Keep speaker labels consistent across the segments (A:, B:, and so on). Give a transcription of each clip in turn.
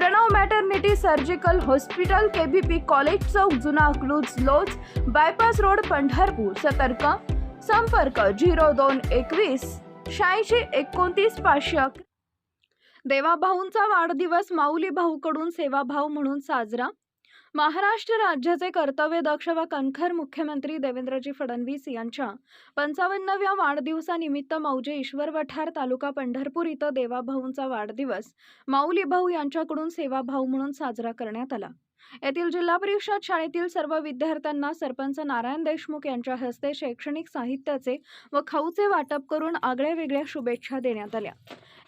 A: Pranav maternity surgical hospital KBP college चौक जुना अकलूज लोज bypass road Pandharpur. सतर्क. संपर्क झिरो दोन एकवीस शहाऐंशी एकोणतीस पाचशे अकरा. देवाभाऊंचा वाढदिवस माऊली भाऊकडून सेवाभाव म्हणून साजरा. महाराष्ट्र राज्याचे कर्तव्यदक्ष व कणखर मुख्यमंत्री देवेंद्रजी फडणवीस यांच्या पंचावन्नव्या वाढदिवसानिमित्त मौजे ईश्वर वठार तालुका पंढरपूर इथं देवाभाऊंचा वाढदिवस माऊली भाऊ यांच्याकडून सेवाभाऊ म्हणून साजरा करण्यात आला. येथील जिल्हा परिषद शाळेतील सर्व विद्यार्थ्यांना सरपंच नारायण देशमुख यांच्या हस्ते शैक्षणिक साहित्याचे व खाऊचे वाटप करून आगळ्या वेगळ्या शुभेच्छा देण्यात आल्या.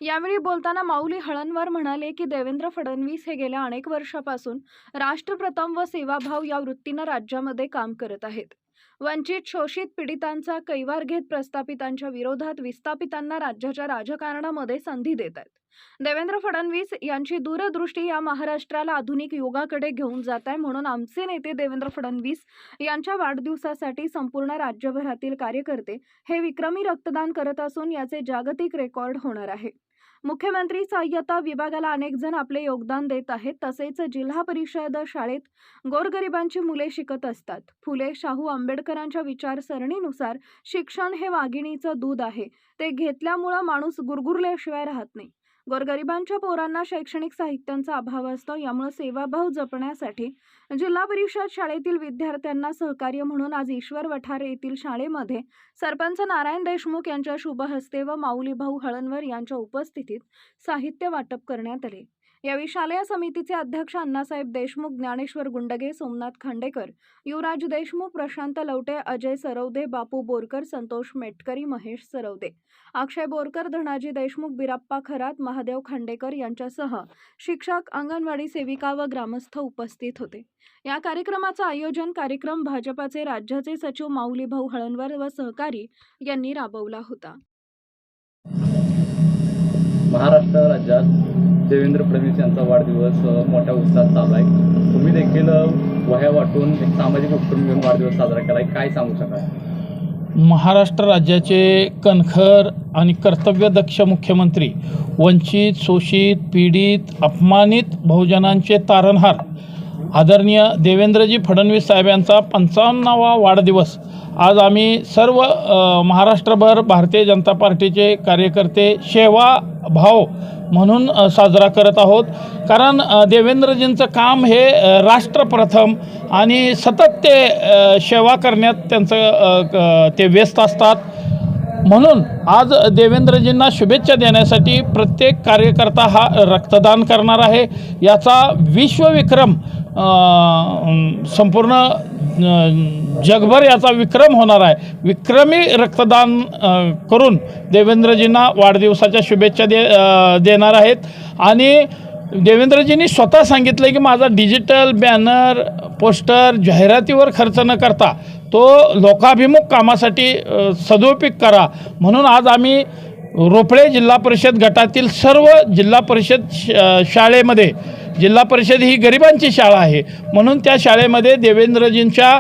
A: यावेळी बोलताना माऊली हळणवार म्हणाले की देवेंद्र फडणवीस हे गेल्या अनेक वर्षापासून राष्ट्रप्रथम व सेवाभाव या वृत्तीनं राज्यामध्ये काम करत आहेत. वंचित शोषित पीडितांचा कैवार घेत प्रस्थापितांच्या विरोधात विस्थापितांना राज्याच्या राजकारणामध्ये संधी देत आहेत. देवेंद्र फडणवीस यांची दूरदृष्टी या महाराष्ट्राला आधुनिक युगाकडे घेऊन जात आहे. म्हणून आमचे नेते देवेंद्र फडणवीस यांच्या वाढदिवसासाठी संपूर्ण राज्यभरातील कार्यकर्ते हे विक्रमी रक्तदान करत असून याचे जागतिक रेकॉर्ड होणार आहे. मुख्यमंत्री सहाय्यता विभागाला अनेक जण आपले योगदान देत आहेत. तसेच जिल्हा परिषद शाळेत गोरगरिबांची मुले शिकत असतात. फुले शाहू आंबेडकरांच्या विचारसरणीनुसार शिक्षण हे वाघिणीचं दूध आहे. ते घेतल्यामुळं माणूस गुरगुरल्याशिवाय राहत नाही. गोरगरिबांच्या पोरांना शैक्षणिक साहित्यांचा अभाव असतो यामुळे सेवाभाव जपण्यासाठी जिल्हा परिषद शाळेतील विद्यार्थ्यांना सहकार्य म्हणून आज ईश्वर वठारे येथील शाळेमध्ये सरपंच नारायण देशमुख यांच्या शुभहस्ते व माऊली भाऊ हळणवर यांच्या उपस्थितीत साहित्य वाटप करण्यात आले. यावेळी शालेय समितीचे अध्यक्ष अण्णासाहेब देशमुख ज्ञानेश्वर गुंडगे सोमनाथ खांडेकर युवराज देशमुख प्रशांत लवटे अजय सरवदे बापू बोरकर संतोष मेटकरी महेश सरवदे अक्षय बोरकर धनाजी देशमुख बिराप्पा खरात महादेव खांडेकर यांच्यासह शिक्षक अंगणवाडी सेविका व ग्रामस्थ उपस्थित होते. या कार्यक्रमाचं आयोजन कार्यक्रम भाजपाचे राज्याचे सचिव माऊली भाऊ हळणवर व सहकारी यांनी राबवला होता.
B: महाराष्ट्र राज्यात देवेंद्र फडणवीस यांचा वाढदिवस मोठ्या उत्साहात चालू आहे. तुम्ही देखील वह्या वाटून एक सामाजिक उपक्रम घेऊन वाढदिवस साजरा केला आहे काय सांगू शकाल?
C: महाराष्ट्र राज्याचे कणखर आणि कर्तव्यदक्ष मुख्यमंत्री वंचित शोषित पीडित अपमानित बहुजनांचे तारणहार आदरणीय देवेंद्रजी फडणवीस साहेब यांचा पंचावन्नावा वाढदिवस. आज आम्ही सर्व महाराष्ट्रभर भारतीय जनता पार्टीचे कार्यकर्ते सेवा भाव म्हणून साजरा करत आहोत. कारण देवेंद्रजींचं काम हे राष्ट्रप्रथम आणि सतत ते सेवा करण्यात त्यांचं क- ते व्यस्त असतात. म्हणून आज देवेंद्रजींना शुभेच्छा देण्यासाठी प्रत्येक कार्यकर्ता हा रक्तदान करणार आहे. याचा विश्वविक्रम संपूर्ण जगभर याचा विक्रम होणार आहे. विक्रमी रक्तदान करून देवेंद्रजींना वाढदिवसाच्या शुभेच्छा दे देणार आहेत. आणि देवेंद्रजींनी स्वतः सांगितलं की माझा डिजिटल बॅनर पोस्टर जाहिरातीवर खर्च न करता तो लोकाभिमुख कामासाठी सदुपयोग करा. म्हणून आज आम्ही रोपळे जिल्हा परिषद गटातील सर्व जिल्हा परिषद श- शाळेमध्ये जिल्हा परिषद ही गरिबांची शाळा आहे. म्हणून त्या शाळेमध्ये देवेंद्रजींच्या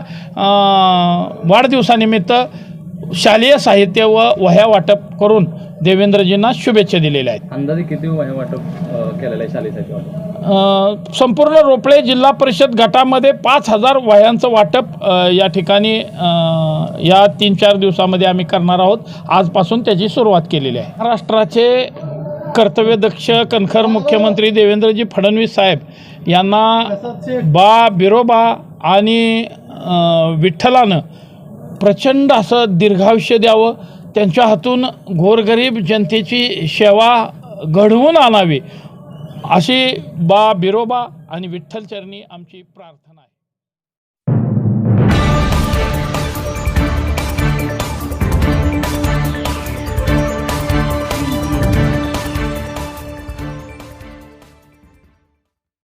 C: वाढदिवसानिमित्त शालेय साहित्य व वह्या वाटप करून देवेंद्रजींना शुभेच्छा दिलेल्या आहेत.
B: अंदाजे किती वह्या वाटप अ, केलेलं आहे वाटप?
C: अ, संपूर्ण रोपळे जिल्हा परिषद गटामध्ये पाच हजार वह्यांचं वाटप या ठिकाणी या तीन चार दिवसामध्ये आम्ही करणार आहोत. आजपासून त्याची सुरुवात केलेली आहे. महाराष्ट्राचे कर्तव्यदक्ष कणखर मुख्यमंत्री देवेंद्रजी फडणवीस साहेब यांना बा बिरोबा आणि विठ्ठलानं प्रचंड असं दीर्घायुष्य द्यावं त्यांच्या हातून गोरगरीब जनतेची सेवा घडवून आणावी अशी बा बिरोबा आणि विठ्ठलचरणी आमची प्रार्थना आहे.